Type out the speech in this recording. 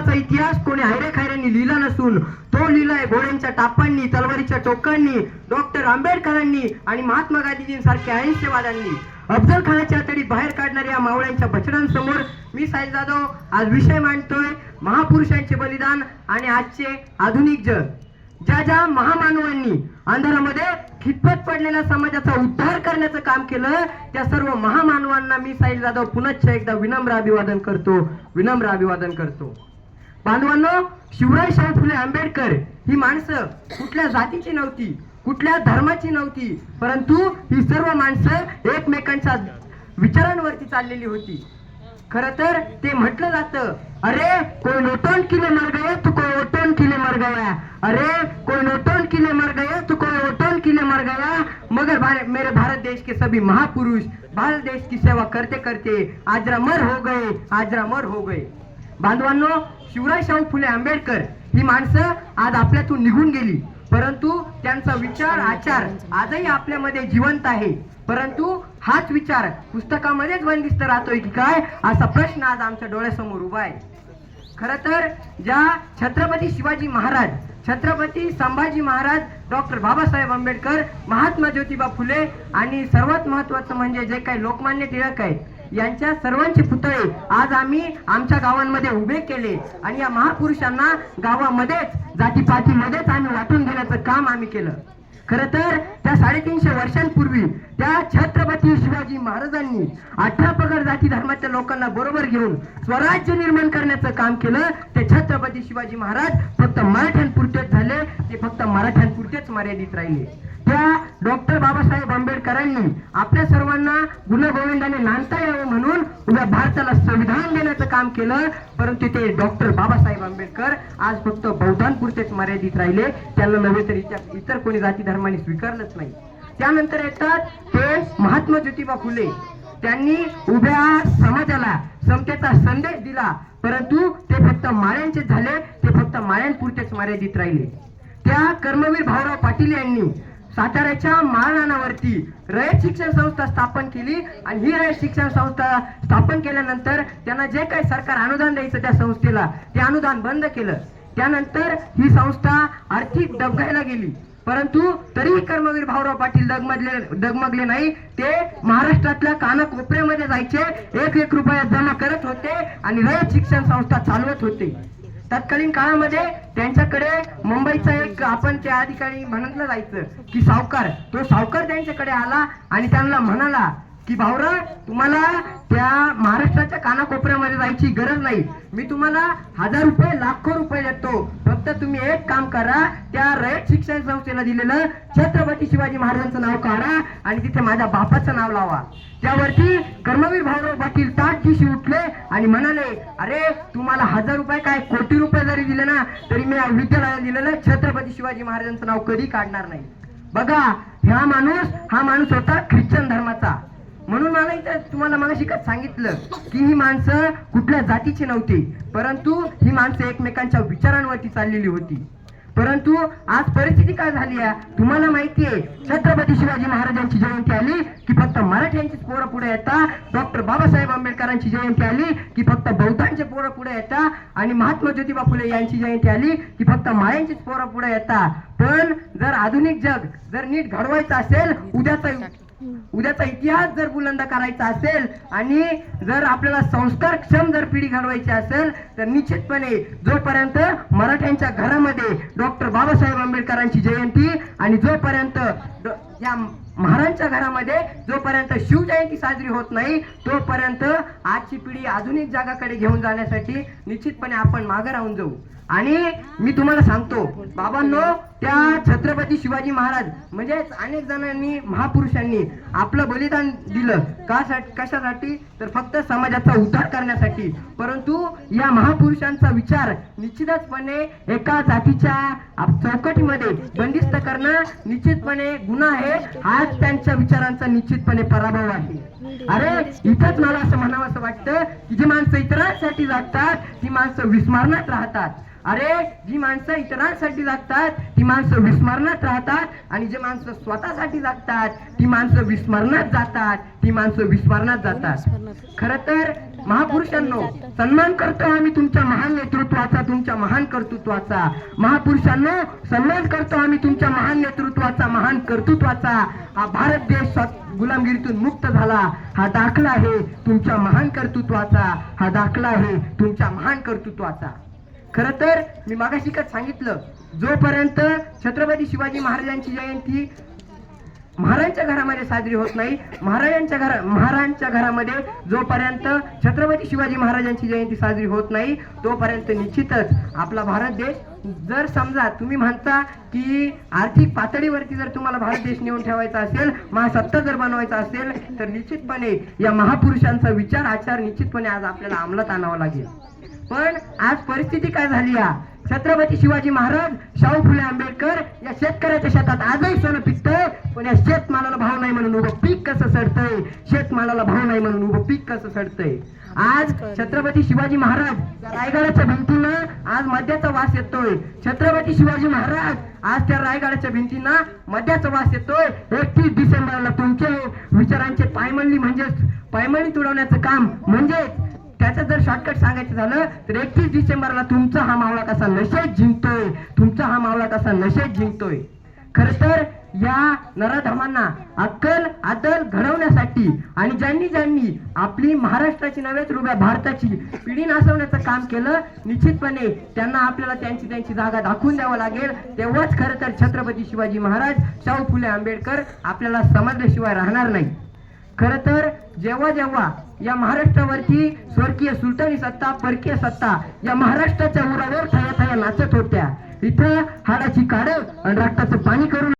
भारताचा इतिहास कोणी हैरे खैऱ्यांनी लिहिला नसून तो लिहिलाय घोड्यांच्या टापांनी तलवारीच्या टोकांनी डॉक्टर आंबेडकरांनी आणि महात्मा गांधीजींसारख्या अहिंसेवाद्यांनी. अफजल खानाच्या तरी बाहेर काढणाऱ्या मावळ्यांच्या बछड्यांसमोर मी साहिल जाधव आज विषय मांडतोय महापुरुषांचे बलिदान आणि आजचे आधुनिक जग. ज्या ज्या महामानवांनी अंधारामध्ये खितपत पडलेल्या समाजाचा उद्धार करण्याचं काम केलं त्या सर्व महामानवांना मी साहिल जाधव पुनश्च एकदा विनम्र अभिवादन करतो. विनम्र अभिवादन करतो. बांधवांनो शिवराय शाह फुले आंबेडकर ही माणसं कुठल्या जातीची नव्हती कुठल्या धर्माची नव्हती परंतु ही सर्व माणसं एकमेकांच्या विचारांवरती चाललेली होती. खर तर ते म्हटलं जातं अरे कोण नोटोन किले मर गए तू कोण ओटोन किले मर गया. अरे कोई नोटोन किले मर गए तू कोण ओटोन किले मर गया. मगर भार, मेरे भारत देश के सभी महापुरुष भारत देश की सेवा करते करते आजरा मर हो गए आजरा मर हो गए। बांधवांनो शिवराय शाहू फुले आंबेडकर ही माणसं आज आपल्यातून निघून गेली. परंतु त्यांचा विचार आचार आजही आपल्यामध्ये जिवंत आहे. परंतु हाच विचार पुस्तकामध्येच बंदिस्त राहतोय की काय असा प्रश्न आज आमच्या डोळ्यासमोर उभा आहे. खर तर ज्या छत्रपती शिवाजी महाराज छत्रपती संभाजी महाराज डॉक्टर बाबासाहेब आंबेडकर महात्मा ज्योतिबा फुले आणि सर्वात महत्वाचं म्हणजे जे काही लोकमान्य टिळक आहेत यांच्या सर्वांचे पुतळे आज आम्ही आमच्या गावांमध्ये उभे केले. आणि या महापुरुषांना गावामध्येच जातीपातीमध्येच आम्ही वाटून घेण्याचं काम आम्ही केलं. खर तर त्या साडेतीनशे वर्षांपूर्वी त्या छत्रपती शिवाजी महाराजांनी अठरा पगड जाती धर्माच्या लोकांना बरोबर घेऊन स्वराज्य निर्माण करण्याचं काम केलं. ते छत्रपती शिवाजी महाराज फक्त मराठ्यांपुरतेच झाले ते फक्त मराठ्यांपुरतेच मर्यादित राहिले. त्या डॉक्टर बाबासाहेब आंबेडकरांनी आपल्या सर्वांना गुणगोविंदाने नांदता यावं म्हणून उद्या भारताला संविधान देण्याचं काम केलं. परंतु ते डॉक्टर बाबासाहेब आंबेडकर आज फक्त बौद्धांपुरतेच मर्यादित राहिले. त्यांना नव्हे तर इतर- इतर कोणी जाती धर्माने स्वीकारलंच नाही. त्यानंतर येतात ते महात्मा ज्योतिबा फुले. त्यांनी उभ्या समाजाला समतेचा संदेश दिला. परंतु ते फक्त माळ्यांचे झाले. ते फक्त माळ्यांपुरतेच मर्यादित राहिले. त्या कर्मवीर भाऊराव पाटील यांनी साताऱ्याच्या माळरानावरती रयत शिक्षण संस्था स्थापन केली आणि ही रयत शिक्षण संस्था स्थापन केल्यानंतर त्यांना जे काही सरकार अनुदान द्यायचं त्या संस्थेला ते अनुदान बंद केलं. त्यानंतर ही संस्था आर्थिक डबघायला गेली. परंतु तरीही कर्मवीर भाऊराव पाटील डगमगले डगमगले नाही ते महाराष्ट्रातल्या कानाकोपऱ्यामध्ये जायचे. एक एक रुपया जमा करत होते आणि रयत शिक्षण संस्था चालवत होते. तत्कालीन काळामध्ये त्यांच्याकडे मुंबईचा एक आपण त्या अधिकारी म्हणतलं जायचं की सावकार. तो सावकार त्यांच्याकडे आला आणि त्यांना म्हणाला की भाऊरा तुम्हाला त्या महाराष्ट्राच्या कानाकोपऱ्यामध्ये जायची गरज नाही. मी तुम्हाला हजार रुपये लाखो रुपये देतो. फक्त तुम्ही एक काम करा त्या रयत शिक्षण संस्थेला दिलेलं छत्रपती शिवाजी महाराजांचं नाव काढा आणि तिथे माझ्या बापाचं नाव लावा. त्यावरती कर्मवीर भाऊराव पाटील ताट दिशी उठले आणि म्हणाले अरे तुम्हाला हजार रुपये काय? कोटी रुपये जरी दिले ना तरी मी विद्यालयाला दिलेलं छत्रपती शिवाजी महाराजांचं नाव कधी काढणार नाही. बघा हा माणूस हा माणूस होता ख्रिश्चन धर्माचा. म्हणून मला इथं तुम्हाला मला शिकत सांगितलं की ही माणसं कुठल्या जातीची नव्हती परंतु ही माणसं एकमेकांच्या विचारांवरती चाललेली होती. परंतु आज परिस्थिती काय झाली आहे? तुम्हाला माहिती आहे छत्रपती शिवाजी महाराजांची जयंती आली की फक्त मराठ्यांचीच पोरं पुढे येतात. डॉक्टर बाबासाहेब आंबेडकरांची जयंती आली की फक्त बौद्धांचे पोरं पुढे येतात. आणि महात्मा ज्योतिबा फुले यांची जयंती आली की फक्त मायांचीच पोरं पुढे येतात. पण जर आधुनिक जग जर नीट घडवायचं असेल उद्याचा उद्याचा इतिहास जर बुलंद करायचा असेल आणि जर आपल्याला संस्कारक्षम जर पिढी घडवायची असेल तर निश्चितपणे जोपर्यंत मराठ्यांच्या घरामध्ये डॉक्टर बाबासाहेब आंबेडकरांची जयंती आणि जोपर्यंत या महाराजांच्या घरामध्ये जोपर्यंत शिवजयंती साजरी होत नाही तोपर्यंत आजची पिढी आधुनिक जगाकडे घेऊन जाण्यासाठी निश्चितपणे आपण मागे राहून जाऊ. आणि मी तुम्हाला सांगतो बाबांनो त्या छत्रपती शिवाजी महाराज म्हणजेच अनेक जणांनी महापुरुषांनी आपलं बलिदान दिलं. का कशासाठी? तर फक्त समाजाचा उद्धार करण्यासाठी. परंतु या महापुरुषांचा विचार निश्चितचपणे एका जातीच्या चौकटीमध्ये बंदिस्त करणं निश्चितपणे गुन्हा आहे. आज त्यांच्या विचारांचा निश्चितपणे पराभव आहे. अरे इथंच मला असं म्हणावं असं वाटतं की जी माणसं इतरांसाठी जगतात ती माणसं विस्मरणात राहतात. अरे जी माणसं इतरांसाठी जगतात ती माणसं विस्मरणात राहतात आणि जे माणसं स्वतःसाठी जगतात ती माणसं विस्मरणात जातात ती माणसं विस्मरणात जातात. खर तर महापुरुषांनो सन्मान करतो आम्ही तुमच्या महान नेतृत्वाचा तुमच्या महान कर्तृत्वाचा. महापुरुषांनो सन्मान करतो आम्ही तुमच्या महान नेतृत्वाचा महान कर्तृत्वाचा. हा भारत देश गुलामगिरीतून मुक्त झाला. हा दाखला आहे तुमच्या महान कर्तृत्वाचा. हा दाखला आहे तुमच्या महान कर्तृत्वाचा. खर तर मी मागाशिकच सांगितलं. जोपर्यंत छत्रपती शिवाजी महाराजांची जयंती महाराजांच्या घरामध्ये साजरी होत नाही महाराजांच्या घरा महाराजांच्या घरामध्ये जोपर्यंत छत्रपती शिवाजी महाराजांची जयंती साजरी होत नाही तोपर्यंत निश्चितच आपला भारत देश जर समजा तुम्ही म्हणता की आर्थिक पातळीवरती जर तुम्हाला भारत देश नेऊन ठेवायचा असेल महासत्ता जर बनवायचा असेल तर निश्चितपणे या महापुरुषांचा विचार आचार निश्चितपणे आज आपल्याला अंमलात आणावा लागेल. पण आज परिस्थिती काय झाली या? छत्रपती शिवाजी महाराज शाहू फुले आंबेडकर या शेतकऱ्याच्या शेतात आजही सोनं पिकतंय पण या शेतमालाला भाव नाही म्हणून उभं पीक कसं सडतंय? शेतमालाला भाव नाही म्हणून उभं पीक कसं सडतंय? आज छत्रपती शिवाजी महाराज रायगडाच्या भिंतीनं आज मद्याचा वास येतोय. छत्रपती शिवाजी महाराज आज त्या रायगडाच्या भिंतींना मद्याचा वास येतोय. एकतीस डिसेंबरला तुमचे विचारांचे पायमल्ली म्हणजेच पायमल्ली तुडवण्याचं काम म्हणजेच त्याचं जर शॉर्टकट सांगायचं झालं तर एकतीस डिसेंबरला तुमचा हा मावळा कसा नशेत जिंकतोय? तुमचा हा मावळा कसा नशेत जिंकतोय? खर तर या नराधमांना अक्कल आदल घडवण्यासाठी आणि ज्यांनी ज्यांनी आपली महाराष्ट्राची नव्हे तर उभ्या भारताची पिढी नासवण्याचं काम केलं निश्चितपणे त्यांना आपल्याला त्यांची त्यांची जागा दाखवून द्यावं लागेल. तेव्हाच खरं तर छत्रपती शिवाजी महाराज शाहू फुले आंबेडकर आपल्याला समजल्याशिवाय राहणार नाही. खरं तर जेव्हा जेव्हा या महाराष्ट्रावरती स्वर्गीय सुलतानी सत्ता परकीय सत्ता या महाराष्ट्राच्या उरावर थया थया नाचत होत्या. इथं हाडाची काढ आणि रक्ताचं पाणी करून